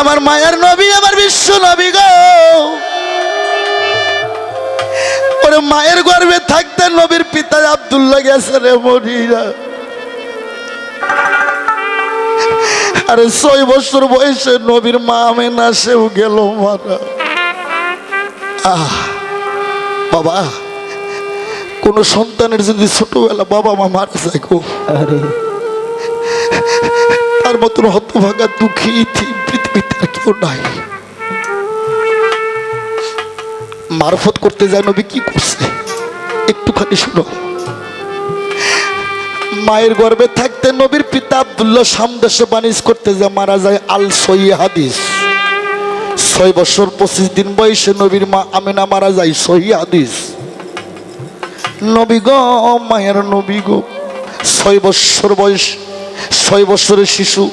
আমার মায়ের নবী, আমার বিশ্ব নবী গো। মায়ের গর্ভে থাকতে নবীর পিতা আব্দুল্লাহ গেছে রে মরিরা আরে ছয় বছর বয়সে নবীর মা আমেনা, সেও গেল মারা। বাবা, কোন সন্তানের যদি ছোটবেলা বাবা মা মারা যায় গো। আরে। তার মতন হতভাগা দুঃখী থি- পৃথিবীতে আর কেউ নাই। মারফত করতে যায় নবী কি করছে? একটুখানি শুনো। মায়ের গর্ভে থাকতে নবীর পিতা আব্দুল্লাহ সামদেশে বানিজ করতে যায়, মারা যায় আল সই হাদিস। ছয় বছর পঁচিশ দিন বয়সে নবীর মা আমেনা মারা যায়, সহি হাদিস। নবী গো, মায়ের নবী গো, ছয় বছর বয়স ছয় বছরের শিশু,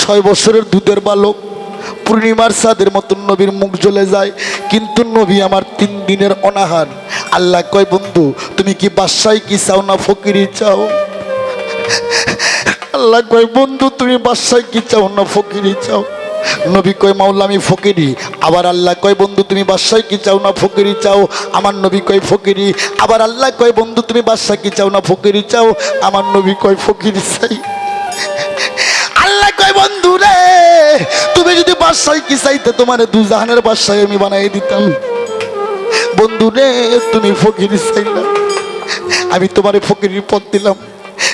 ছয় বছরের দুধের বালক। পূর্ণিমার সাদের মতন নবীর মুখ জ্বলে যায়, কিন্তু নবী আমার তিন দিনের অনাহার। আল্লাহ কয়, বন্ধু, তুমি কি বাসায় কি চাও না ফকিরি চাও? আল্লাহ কয়, বন্ধু, তুমি বাসায় কি চাও না ফকিরি চাও? নবী কয়, মাওলা, আমি ফকিরি। আবার আল্লাহ কয়, বন্ধু, তুমি বাসায় কি চাও না ফকিরি চাও? আমার নবী কয়, ফকিরি। আবার আল্লাহ কয়, বন্ধু, তুমি বাসায় কি চাও না ফকিরি চাও? আমার নবী কয়, ফকিরি চাই। আল্লাহ কয় বন্ধু রে তুমি যদি বাসায় কি চাইতে তোমার দু জাহানের বাসায় আমি বানাই দিতাম। বন্ধু রে তুমি ফকিরি চাইলা আমি তোমারে ফকিরির পথ দিলাম।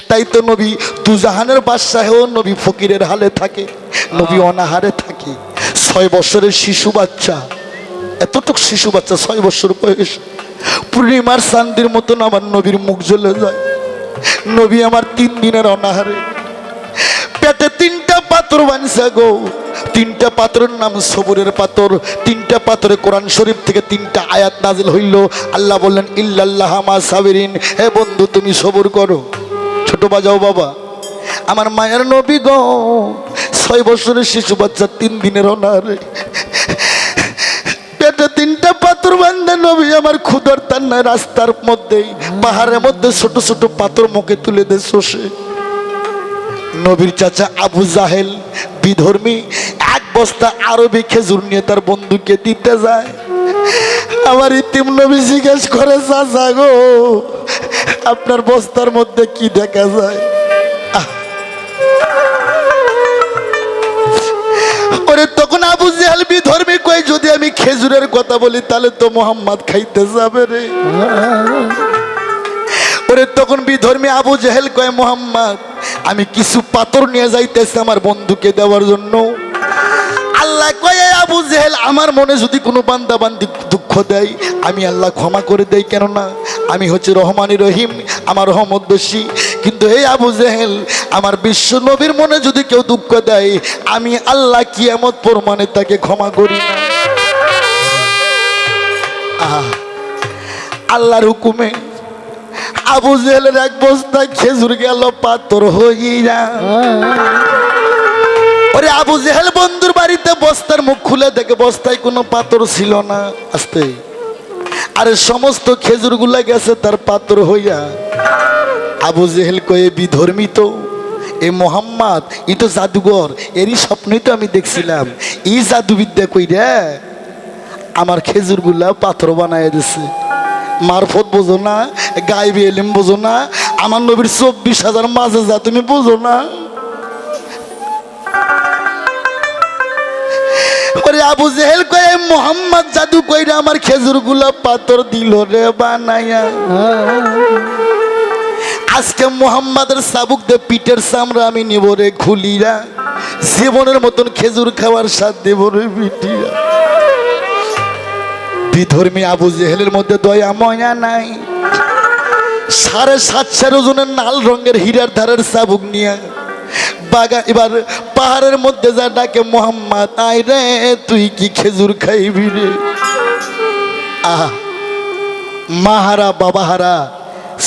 তাই তো নবী দুজাহানের বাদশাহেও নবী ফকিরের হালে থাকে নবী অনাহারে থাকে। ছয় বছরের শিশু বাচ্চা এতটুক শিশু বাচ্চা ছয় বছর বয়স পূর্ণিমার শান্তির মতন আমার নবীর মুখ জ্বলে যায়। নবী আমার তিন দিনের অনাহারে পেটে তিনটা পাথর বানছে গো। তিনটা পাথরের নাম সবুরের পাথর, তিনটা পাথরে কোরআন শরীফ থেকে তিনটা আয়াত নাজিল হইল। আল্লাহ বললেন, ইল্লাল্লাহ মা সাবিরিন। হে বন্ধু, তুমি সবুর করো। ছোট বাজাও বাবা। আমার মায়ের নবী গো, ছয় বছরের শিশু বাচ্চা, তিন দিনের অনারে পেটে তিনটা পাথর বান্ধে নবী আমার ক্ষুদর তার রাস্তার মধ্যেই, পাহাড়ের মধ্যে ছোট ছোট পাথর মুখে তুলে দে শোষে। নবীর চাচা আবু জাহেল, বিধর্মী, এক বস্তা আরবি খেজুর নিয়ে তার বন্ধুকে দিতে যায়। আমার ইতিম নবী জিজ্ঞেস করে, চাচা গো, আপনার বস্তার মধ্যে কি দেখা যায়? তখন আবু জাহেল, বিধর্মী কই যদি আমি খেজুরের কথা বলি, তাহলে তো মোহাম্মদ খাইতে যাবে রে। ওরে তখন বিধর্মী আবু জেহেল কয়, মোহাম্মদ, আমি কিছু পাথর নিয়ে যাইতেছি আমার বন্ধুকে দেওয়ার জন্য। আল্লাহ কয় আবু জেহেল, আমার মনে যদি কোনো বান্দা বান্দি দুঃখ দেয়, আমি আল্লাহ ক্ষমা করে দেই কেননা আমি হচ্ছে রহমানি রহিম, আমার রহমত বেশি। কিন্তু এই আবু জেহেল, আমার বিশ্ব নবীর মনে যদি কেউ দুঃখ দেয়, আমি আল্লাহ কিয়ামত প্রমাণে তাকে ক্ষমা করি না। আল্লাহর হুকুমে আবু জেলের এক বস্তা খেজুর গেল, পাথর হইয়া। ওরে আবু জেহেল বন্ধুর বাড়িতে বস্তার মুখ খুলে দেখে বস্তায় কোনো পাথর ছিল না, আস্তে। আরে সমস্ত খেজুরগুলা গেছে, তার পাথর হইয়া। আবু জেহেল কয়ে বিধর্মী তো, এ মোহাম্মদ, ই তো জাদুঘর, এরই স্বপ্নই তো আমি দেখছিলাম। ই জাদুবিদ্যা কই রে আমার খেজুরগুলা পাথর বানায় দিছে। মারফত বোঝো না, গাইবি এলিম বোঝো না, আমার নবীর চব্বিশ হাজার মাঝে যা তুমি বোঝো না। ওরে আবু জেহেল কয়ে, মোহাম্মদ জাদু কইরা আমার খেজুরগুলা পাথর দিল রে বানায়া। আজকে মোহাম্মদের সাবুক দে পিঠের চামড়া আমি নিব রে খুলিরা জীবনের মতন খেজুর খাওয়ার স্বাদ দেব রে পিঠিরা বিধর্মী আবু জেহেলের মধ্যে দয়া, ময়া নাই। সাড়ে সাতশোর ওজনের নাল রঙের হীরার ধারের চাবুক নিয়ে বাগা এবার পাহাড়ের মধ্যে যা ডাকে, মোহাম্মদ আই রে, তুই কি খেজুর খাইবি রে? আহা, মাহারা, বাবাহারা,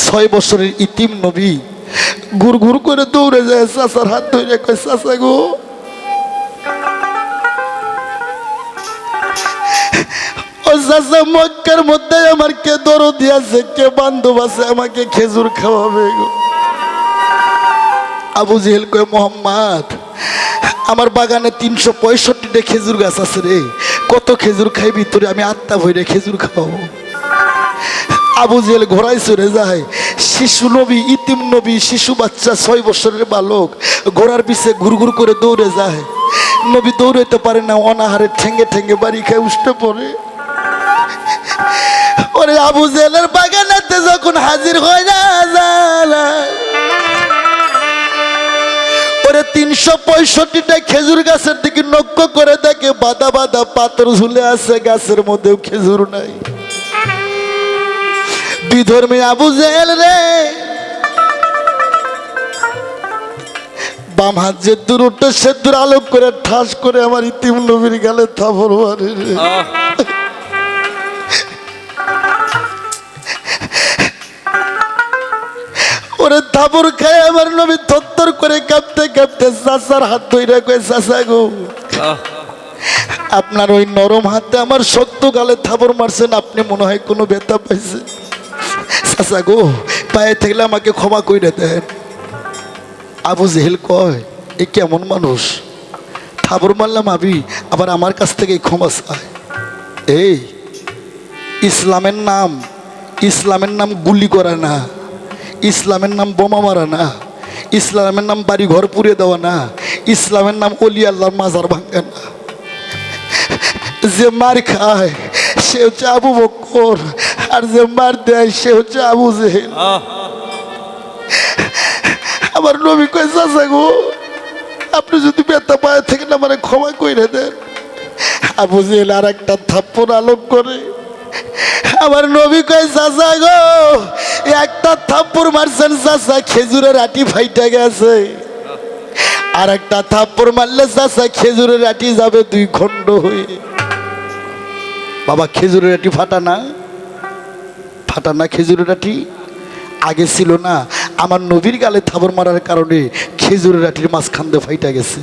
ছয় বছরের ইতিম নবী ঘুর ঘুর করে দৌড়ে যায়, চাচার হাত ধরে কয়, চাচা গো। মক্কার মধ্যে আমার কে দরদি আছে, কে বান্ধব আছে, আমাকে খেজুর খাওয়াবে আবু জেহেল কয়, মোহাম্মদ, আমার বাগানে তিনশো পঁয়ষট্টিটা খেজুর গাছ আছে রে। কত খেজুর খাই ভিতরে আমি আত্মা ভরে খেজুর খাওয়াবো। আবু জেল ঘোড়ায় চড়ে যায়। শিশু নবী, ইতিম নবী, শিশু বাচ্চা, ছয় বছরের বালক, ঘোড়ার পিছে ঘুরঘুর করে দৌড়ে যায়। নবী দৌড়াইতে পারে না, অনাহারে ঠেঙ্গে ঠেঙ্গে বাড়ি খায় উঠতে পড়ে। ওরে আবু জেলের বাগানেতে যখন হাজির হয় ওরে তিনশো পঁয়ষট্টিটা খেজুর গাছের দিকে লক্ষ্য করে দেখে বাদা বাদা পাথর ঝুলে আছে, গাছের মধ্যেও খেজুর নাই। বিধর্মী আবু জেল রে। বাম হাত যে দূর উঠে, সে দূর আলোক করে ঠাস করে আমার ইতিম নবীর গালে থাপড় মারে রে ওরে থাপড় খায় আমার নবী থর করে কাঁপতে কাঁপতে চাচার হাত ধরে কয়ে, চাচা গো, আপনার ওই নরম হাতে আমার শক্ত গালে থাপড় মারছেন, আপনি মনে হয় কোনো ব্যথা পাইছে চাচা গো, পায়ে থাকলে আমাকে ক্ষমা করে দেন। আবু জেহেল কয়, এ কেমন মানুষ? থাবর মারলাম আবি, আবার আমার কাছ থেকে ক্ষমা চায়। এই, ইসলামের নাম ইসলামের নাম গুলি করা না। ইসলামের নাম বোমা মারা না। ইসলামের নাম বাড়ি ঘর পুড়ে দেওয়া না। ইসলামের নাম অলি আল্লাহর মাজার ভাঙ্গা না। যে মার খায় সে হচ্ছে আবু বকর। আর যে মার দেয় সে হচ্ছে আবু জেহেল। আমার নবী কয়, চাচা গো, আপনি যদি ব্যথা পায়ে থেকে না মানে ক্ষমা করে দেন। আবু জেহেল আর একটা থাপ্পড় আলোক করে। আমার নবী কয়, চাচা গো, একটা থাপ্পড় মারছেন চাচা, খেজুরের আটি ফাইটা গেছে। আর একটা থাপ্পড় মারলে চাচা, খেজুরের আটি যাবে দুই খণ্ড হয়ে। বাবা, খেজুরের আটি ফাটা না? ফাটা না খেজুরের আটি? আগে ছিল না। আমার নবীর গালে থাবর মারার কারণে খেজুরের আটির মাঝখান দিয়ে ফাইটা গেছে।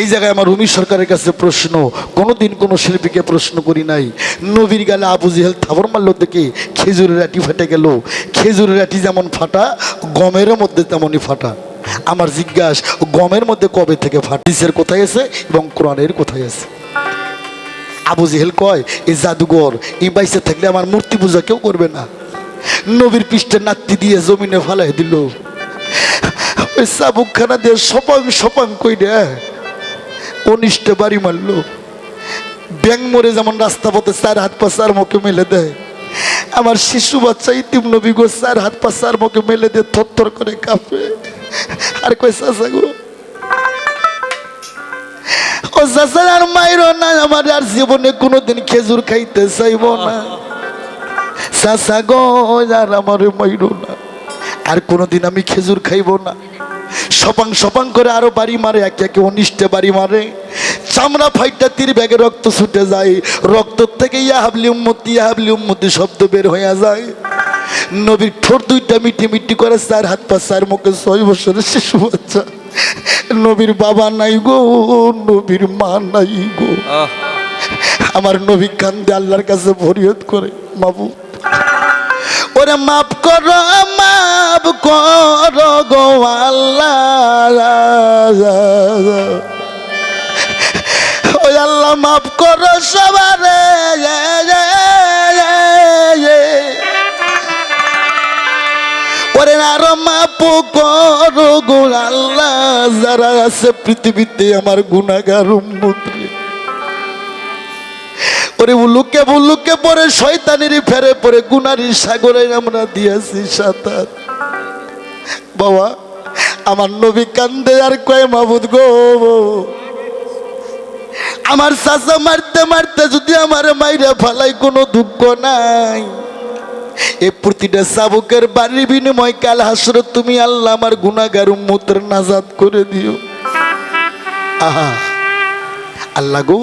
এই জায়গায় আমার রুমি সরকারের কাছে প্রশ্ন কোনো দিন কোনো শিল্পীকে প্রশ্ন করি নাই। নবীর গালে আবু জেহেল থাবর মারলো দেখে খেজুরের আটি ফাটে গেল। খেজুরের আটি যেমন ফাটা, গমের মধ্যে তেমনই ফাটা। আমার জিজ্ঞাস, গমের মধ্যে কবে থেকে ফাটিসের কোথায় আছে এবং কোরআনের কোথায় আছে? আবু জেহেল কয় এই জাদুঘর, এই বাইসে থাকলে আমার মূর্তি পূজা কেউ করবে না। নবীর পৃষ্ঠে নাত্তি দিয়ে জমিনে ফালাই দিল। ওই চাবুকখানা দিয়ে সপাং সপাং কই রে অনিষ্টে বাড়ি মারলো। ব্যাং মরে যেমন রাস্তা পথে চার হাত পা চার মুখে মেলে দেয়। আমার শিশু বাচ্চা ইতিম নবী গো, চার হাত পা চার মুখে মেলে দিয়ে থর থর করে কাঁপে। আর কই চাচা গো, ও চাচা আর মাইরো না, আমার আর জীবনে কোনোদিন খেজুর খাইতে চাইব না। চাচা গো, আর আমার মাইরো না, আর কোনোদিন আমি খেজুর খাইব না। সপাং সপাং করে আরও বাড়ি মারে একে একে অনিষ্টে বাড়ি মারে। চামড়া ফাইটটা তীর ব্যাগে রক্ত ছুটে যায়। রক্ত থেকে ইয়া হাবলি উম্মতি ইয়া হাবলি উম্মতি শব্দ বের হইয়া যায়। নবীর ঠোঁট দুইটা মিটি মিটি করে চার হাত পা চার মুখে ছয় বছরের শিশু বাচ্চা। নবীর বাবা নাই গো নবীর মা নাই গো। আমার নবী কান্দে আল্লাহর কাছে ফরিয়ত করে বাবু ওরে মাফ করো মাফ করো গো আল্লাহ। ওই আল্লাহ মাফ করো সবারে। ওরে আরও মাপ করো গো আল্লাহ। যারা আছে পৃথিবীতে আমার গুণাগার উম্মুদ্রে ওরে উলুকে বুলুকে পরে শয়তানেরই ফেরে পরে গুনারির সাগরে আমরা দিয়েছি সাঁতার। বাবা, আমার নবী কান্দে আর কয়, মাবুদ গো, আমার চাচা মারতে মারতে যদি আমার মাইরা ফালাই কোনো দুঃখ নাই। এ প্রতিটা চাবুকের বাড়ির বিনিময় কাল হাসর তুমি আল্লাহ আমার গুনাগার উম্মতের নাজাদ করে দিও। আহা, আল্লাহ গো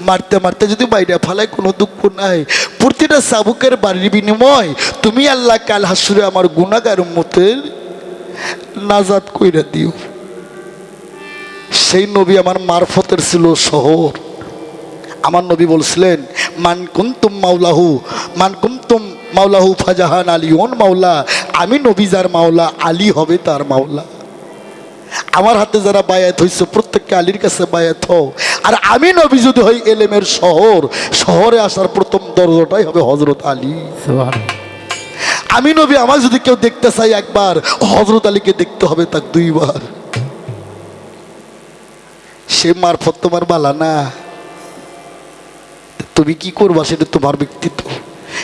মারতে মারতে যদি বাইরে ফালায় কোনো দুঃখ নাই। প্রতিটা চাবুকের বাড়ির বিনিময় তুমি আল্লাহ কাল হাসুরে আমার গুণাগার উম্মতের নাজাদ কইরা দিও। সেই নবী আমার মারফতের ছিল শহর। আমার নবী বলছিলেন, মান কুন্তুম মাওলাহু, মান কুন্তুম মাওলাহু ফাজাহান আলী ওন মাওলা। আমি নবী যার মাওলা, আলী হবে তার মাওলা। আমার হাতে যারা বায়াত হয়েছে প্রত্যেককে আলীর কাছে বায়াত হও। আর আমি নবী যদি হই এলেমের শহর শহরে আসার প্রথম দরজাটাই হবে হজরত আলী। আমি নবী আমার যদি কেউ দেখতে চাই একবার হজরত আলীকে দেখতে হবে তাক দুইবার। সে মারফত তোমার বালা না। তুমি কি করবা সেটা তোমার ব্যক্তিত্ব।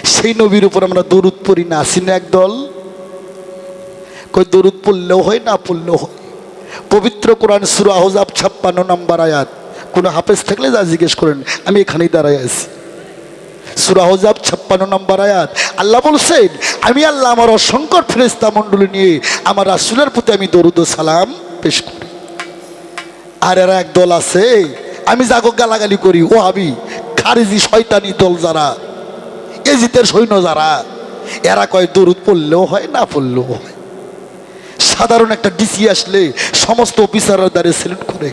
সেই নবীর উপর আমরা দরুদ পড়ি না আসি না একদল। কই দরুদ পড়লেও হয় না পড়লেও হয়? পবিত্র কোরআন সুরা হজাব ছাপ্পান্ন নম্বর আয়াত। কোনো হাফেজ থাকলে যা জিজ্ঞেস করেন, আমি এখানেই দাঁড়াই আছি। সুরা হজাব ছাপ্পান্ন নম্বর আয়াত, আল্লাহ বলছেন, আমি আল্লাহ আমার অসংখ্য ফেরেস্তা মণ্ডলী নিয়ে আমার রাসুলের প্রতি আমি দরুদ সালাম পেশ করি। আর এরা এক দল আছে, আমি জাগো গালাগালি করি ও আবি খারিজি শয়তানি দল যারা এজিতের সৈন্য যারা, এরা কয় দরুদ পড়লেও হয়, না পড়লেও হয়। সাধারণ একটা ডিসি আসলে সমস্ত অফিসাররা দাঁড়িয়ে সেলুট করে।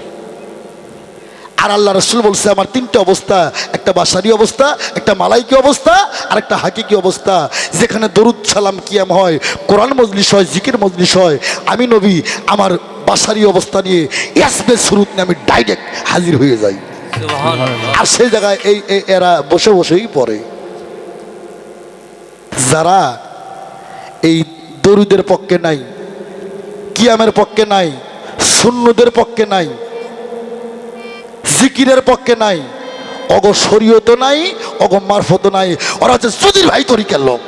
আর আল্লাহ রসুল বলছে আমার তিনটে অবস্থা একটা বাসারি অবস্থা একটা মালাইকি অবস্থা আর একটা হাকিকি অবস্থা। যেখানে দরুদ সালাম কিয়াম হয় কোরআন মজলিস হয় জিকির মজলিস হয়। আমি নবী আমার বাসারি অবস্থা নিয়ে ইয়াসবে শুরুত নিয়ে আমি ডাইরেক্ট হাজির হয়ে যাই। আর সেই জায়গায় এই এই এরা বসে বসেই পড়ে। যারা এই দরুদের পক্ষে নাই কিয়ামের পক্ষে নাই শূন্যদের পক্ষে নাই, জিকিরের পক্ষে নাই, অগ শরীয়ত নাই, অগ মারফত নাই। ওরা হচ্ছে সুধীর ভাই তরিকার লোক।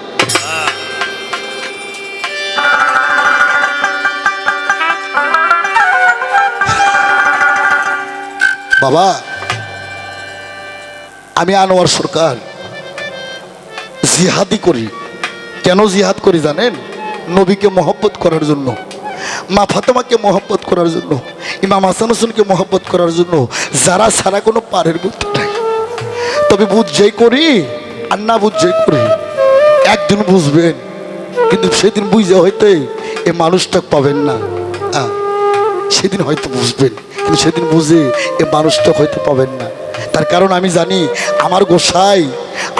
বাবা, আমি আনোয়ার সরকার। জিহাদি করি। কেন জিহাদ করি জানেন? নবীকে মহব্বত করার জন্য। মা ফাতেমাকে মহব্বত করার জন্য, ইমাম হাসান হোসেনকে মহব্বত করার জন্য যারা সারা কোনো পারের মধ্যে নাই। তবে বুঝছেই করি আর না বুঝছেই করি, একদিন বুঝবেন, কিন্তু সেদিন বুঝে হইতে এ মানুষটা পাবেন না। সেদিন হয়তো বুঝবেন, কিন্তু সেদিন বুঝে এ মানুষটা হয়তো পাবেন না। তার কারণ আমি জানি, আমার গোসাই,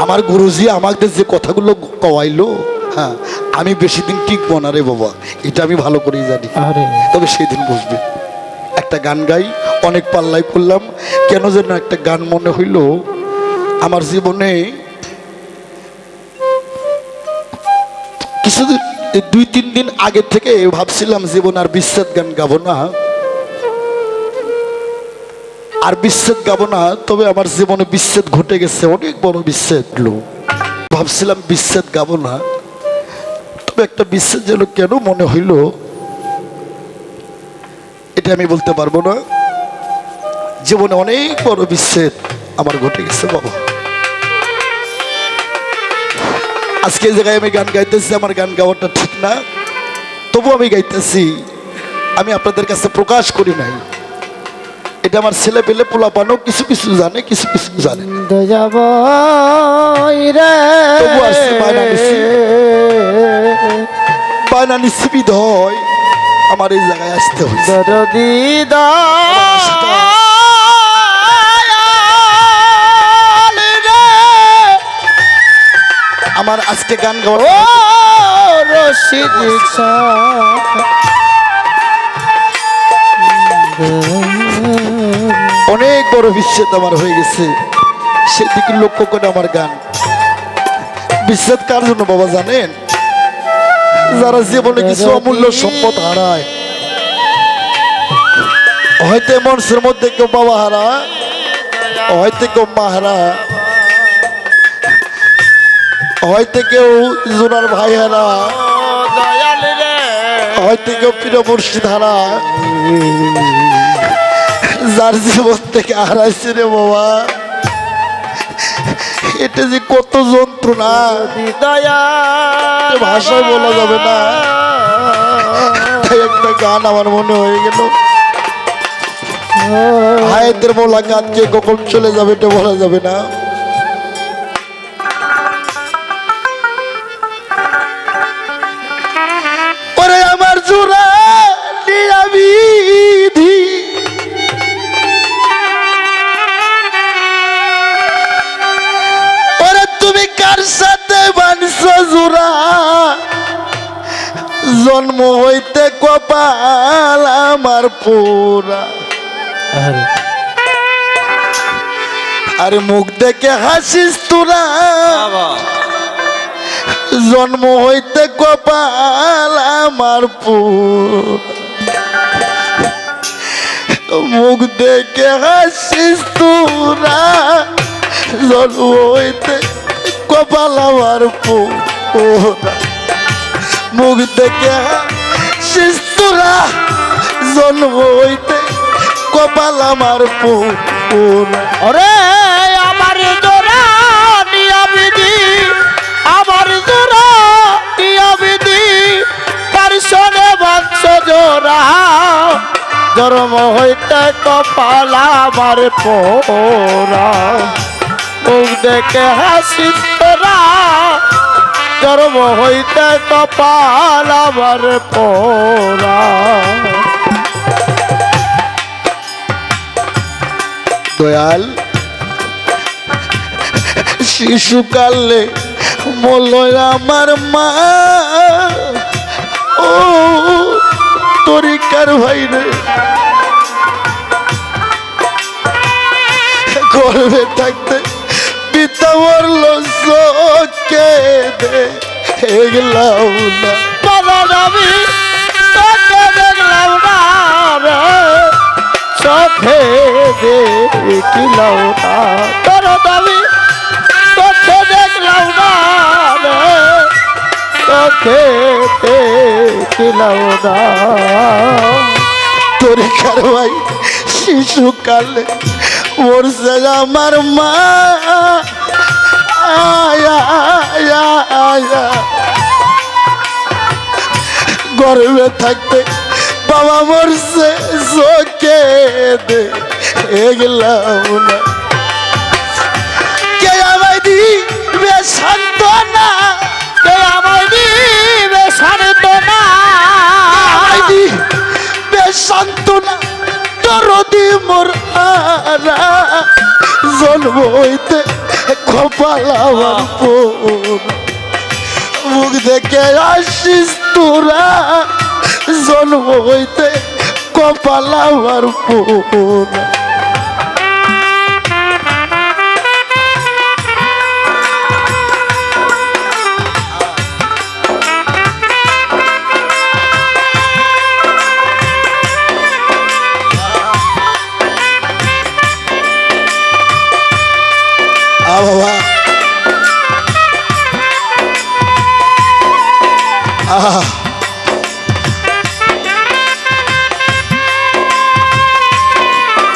আমার গুরুজি আমাদের যে কথাগুলো কওয়াইলো হ্যাঁ আমি বেশি দিন টিকবো না রে বাবা। এটা আমি ভালো করেই জানি। তবে সেদিন বুঝবে। একটা গান গাই অনেক পাল্লাই করলাম কেন যেন একটা গান মনে হইল আমার জীবনে কিছুদিন দুই তিন দিন আগে থেকে ভাবছিলাম জীবন আর বিচ্ছেদ গান গাবো না। আর বিচ্ছেদ গাবো না তবে আমার জীবনে বিচ্ছেদ ঘটে গেছে অনেক বড় বিচ্ছেদ লো। ভাবছিলাম বিচ্ছেদ গাবো না। তবে একটা বিচ্ছেদ যেন কেন মনে হইল, এটা আমি বলতে পারব না। জীবনে অনেক বড় বিচ্ছেদ আমার ঘটে গেছে, বাবা। আজকে জায়গায় আমি গান গাইতেছি, আমার গান গাওয়াটা ঠিক না। তবু আমি গাইতেছি। আমি আপনাদের কাছে প্রকাশ করি নাই। এটা আমার ছেলে পেলে পোলাপানো কিছু কিছু জানে কিছু কিছু জানে। তবু আসছে বায়না নিছি। বায়না হয় আমার এই জায়গায় আসতে দরদি আমার আজকে গান গাওয়ার ও রশিদ বিচ্ছেদ আমার হয়ে গেছে। সেদিকে লক্ষ্য করে আমার গান। বিচ্ছেদ কার জন্য বাবা জানেন? যারা জীবনে কিছু অমূল্য সম্পদ হারায়, হয়তো মনসের মধ্যে কেউ বাবা হারা, হয়তো কেউ মা হারা, হয়তো কেউ জোনার ভাই হারা, হয়তো কেউ প্রিয় মুর্শিদ হারা। যার জীবন থেকে হারাইছে রে বাবা। এটা যে কত যন্ত্রণা। ভাষায় বলা যাবে না। একটা গান আমার মনে হয়ে গেল। বলা গান যে কখন চলে যাবে এটা বলা যাবে না। জোড়া জন্ম হইতে কপাল আমার পোড়া আরে। মুখ দেখে হাসিস তোরা। জন্ম হইতে কপাল আমার মুখ দেখে হাসিস তোরা। জন্ম হইতে কপাল আমার পোড়া মুখ দেখে হাসিস তোরা জন্ম হইতে কপাল আমার পোড়া ওরে আমার জোড়া নিয়াবিদি, আমার জোড়া নিয়াবিদি, তার সনে বংশ জোড়া। জন্ম হইতে কপাল আমার পোড়া। মুখ দেখে হাসি তোরা জন্ম হইতে কপাল আমার পোড়া। দয়াল, শিশুকালে মলয় আমার মা। ও তরিকার ভাই রে। গর্বে থাকতে পিতা মরল চোখে দে এগলাও না। পদন আমি তোকে দেখলাম না রে। চোখে দেখিলাম না। তোর দাবি চোখে দেখলাম না রে। চোখে দেখিলাম না। তরিকার ভাই শিশুকালে মরছে আমার মা। গর্বে থাকতে বাবা মরছে, চোখে দে এগলাম না। কে আমায় দিবে শান্ত না কে আমার দিবে শান্ত না আমায় দিবে শান্ত না দরদি মোর জন্ম হইতে কপাল আমার মুখ দেখে আসিস তোরা জন্ম হইতে কপাল আমার পোর। বাবা। আহা।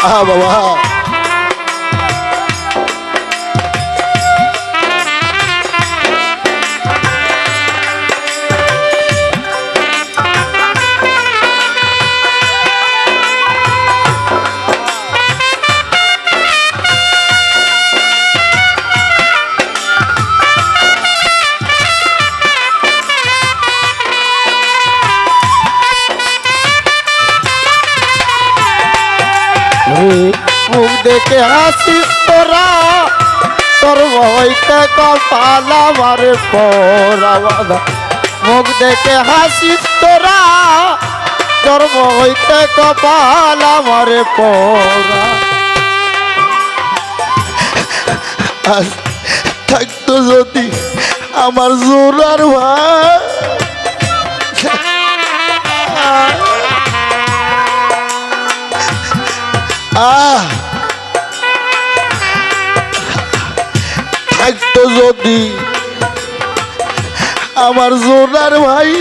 আহ বাবা। দেখে হাসিস তোরা। তোর হইতে কপাল আমার পরা মুখ দেখে হাসিস তোরা। তোর হইতে কপাল আমার পরা থাকতো যদি আমার জোরার ভাই। আহ। থাকতো যদি আমার জোরার ভাই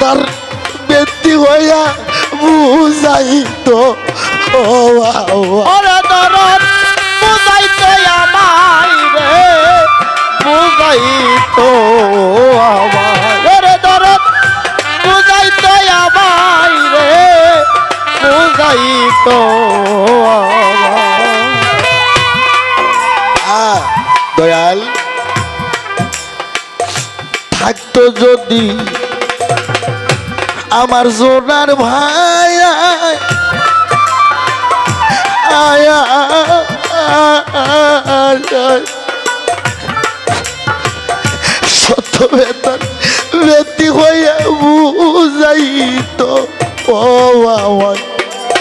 তার ব্যক্তি হইয়া বাবা। ওরে দরদ, বুঝাইতে আমায় রে, বুঝাইতো। আমায় আমায় দয়াল যদি আমার জোনার ভাই আয়া বেতন ব্যক্তি হইয়া বুঝাইত ও আমার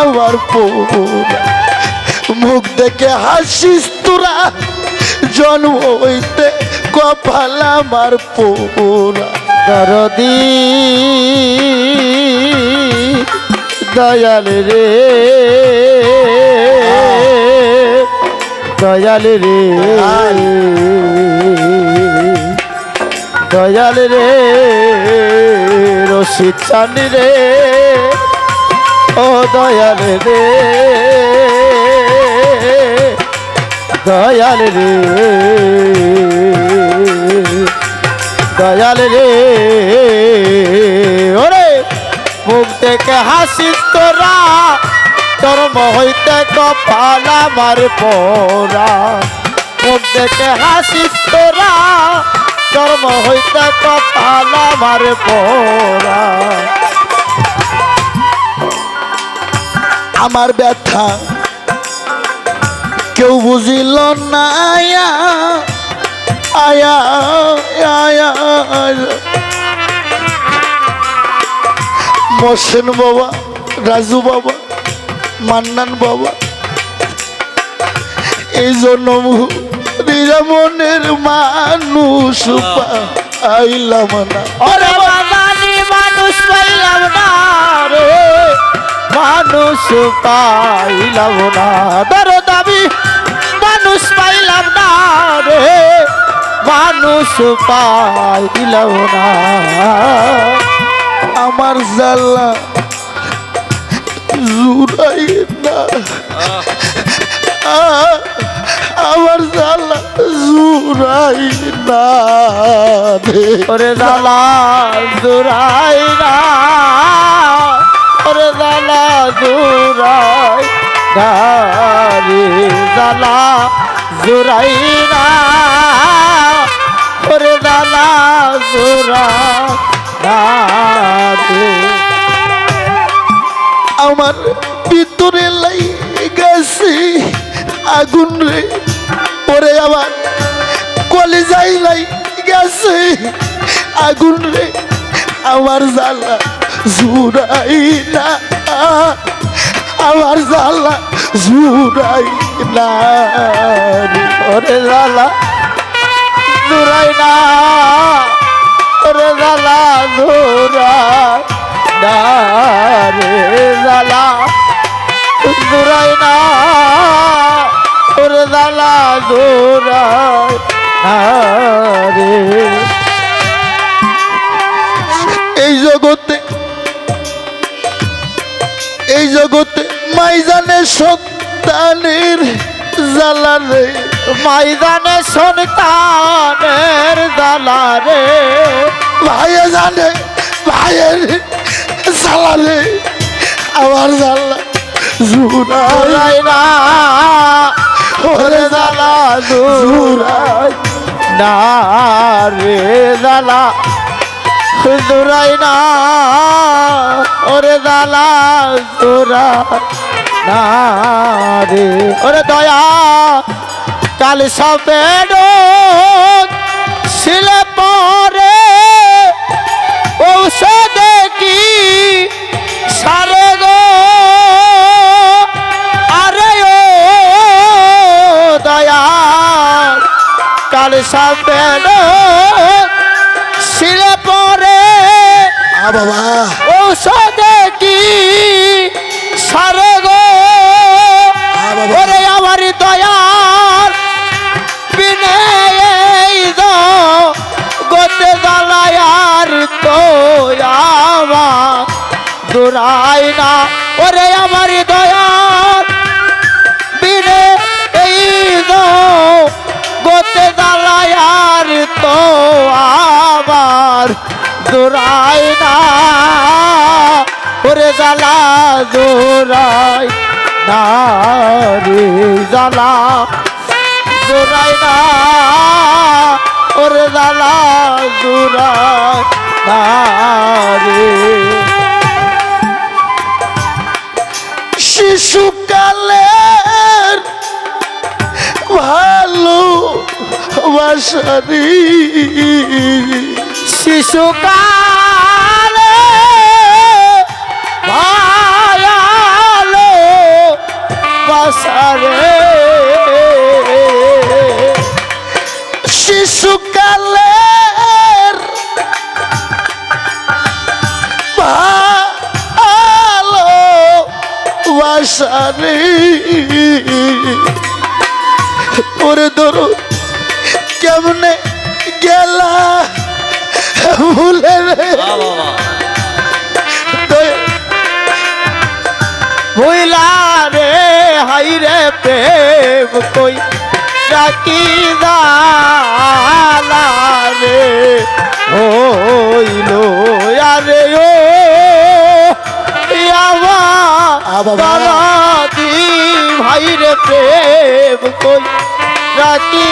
আমার পুরা মুখ দেখে হাসিস তোরা জন্ম হইতে কপাল আমার পুরা। দরদি দয়াল রে। দয়াল রে। দয়াল। রে রশিদ চানি রে। ও দয়াল রে। দয়াল রে। দয়াল রে। ওরে, মুখ থেকে হাসিস তোরা। তোর হইতে কপাল আমার পোরা মুখ থেকে হাসিস তোরা। তোর হইতে কপাল আমার পোরা আমার ব্যথা। কেউ বুঝিল না, আয়া আয়া আয়া আয়া। বাবা, রাজু বাবা, মান্নান বাবা, এই জন্য নিরামনের মানুষ আইলাম না। মানুষ পাইলাম না মানুষ পাইলাম না। দর দাবি মানুষ পাইলাম না রে। মানুষ পাইলাম না। আমার জাল্লা জুড়াই না। আমার জাল্লা জুড়াই না ওরে দালা দুরাই না। দালা দুরাই না রে দালা জুরাই না ওরে দালা জুরাই না রে আমার ভিতরে লাই গেছে আগুন রে, ওরে আমার কলেজাই লাই গেছে আগুন রে, আমার জালা জুড়াই না আমার জালা জুড়াই না। ওরে দালা জুরাই না। ওরে জালা জুরাই না রে দালা জুরাই না। ওরে জালা জুরাই না রে এই জগতে এই জগতে মাইজানের সন্তানের জ্বালা রে ময়দানে সন্তানের দালা রে। ভাইয়ে জানে ভাইয়ের জ্বালা রে, আমার জুড়া জুরাই না। ওরে দালা জুরাই না রে দালা জুরাই না। ওরে দালা জুরাই না রে। ওরে দয়া, কাল সবেড শিলে পরে ঔষধে কি সারে গো? আরে ও দয়া, কাল সবেড বাবা। ঔষধে কি সারগ? বাবা। ওরে আমার দয়াল বিনে গোতে জ্বালায়ার তো আমার দূরাই না। ওরে আমার দয়াল বিনে এই গোতে জ্বালায়ার তো আমার দূরাই ওরে জ্বালা দূরাই না রে জ্বালা। দূরাই না, ওরে জ্বালা দূরাই না রে শিশুকালের ভালো বাসারি শিশুকালে বাসারে শিশুকালের ভালো বাসারি ওরে ধরো কেমনে গেলা ভুলে রে? ভুইলা রে প্রেম কই দালা রে? হইল আরে ও। দি ভাই রে প্রেম কই ডাকি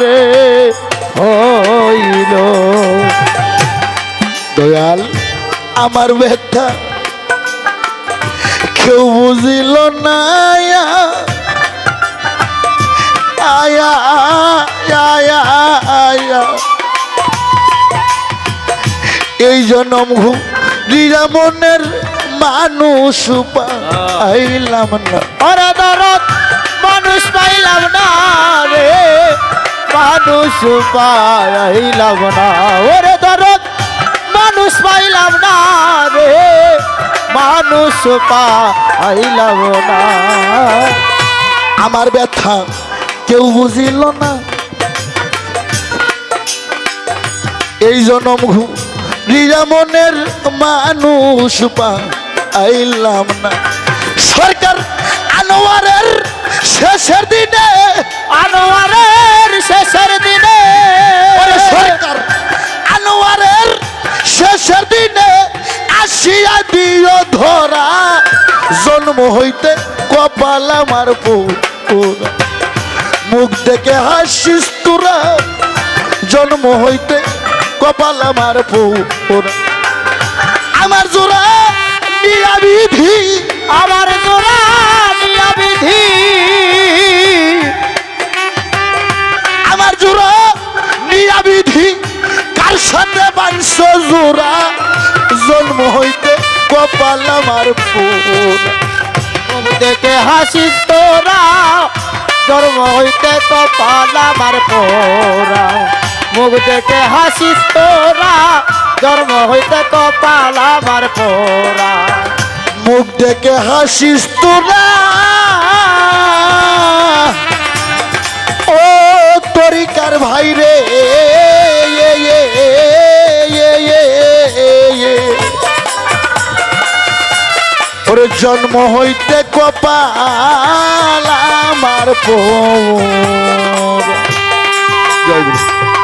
রে? হইল। দয়াল আমার ব্যথা কেউ বুঝিল না, আয়া। আয়া এই জনম মনের মানুষ পাইলাম না। দরদ মানুষ পাইলাম না রে। মানুষ পাইলাম না। ওরে দরদ মানুষ পাইলাম না রে। মানুষ পাইলাম না। আমার ব্যথা কেউ বুঝিল না। এই জনম মনের মানুষ পাইলাম না। সরকার আনোয়ারের শেষের দিনে আনোয়ারের শেষের দিনে। সরকার আনোয়ারের শেষের দিনে আসিয়া দিও ধরা। জন্ম হইতে কপাল আমার মুখ দেখে হাসিস তোরা। জন্ম হইতে কপাল আমার আমার জোড়া বিধি আমার জোড়া বিধি জন্ম হইতে কপাল আমার মুখ দেখে হাসিস তোরা, জন্ম হইতে তো পালা মার পোরা। মুখ দেখে হাসিস তোরা, জন্ম হইতে তো পালা মার পোরা। মুখ দেখে হাসিস তোরা, ও তরিকার ভাই রে জন্ম হইতে কপাল আমার পো জয়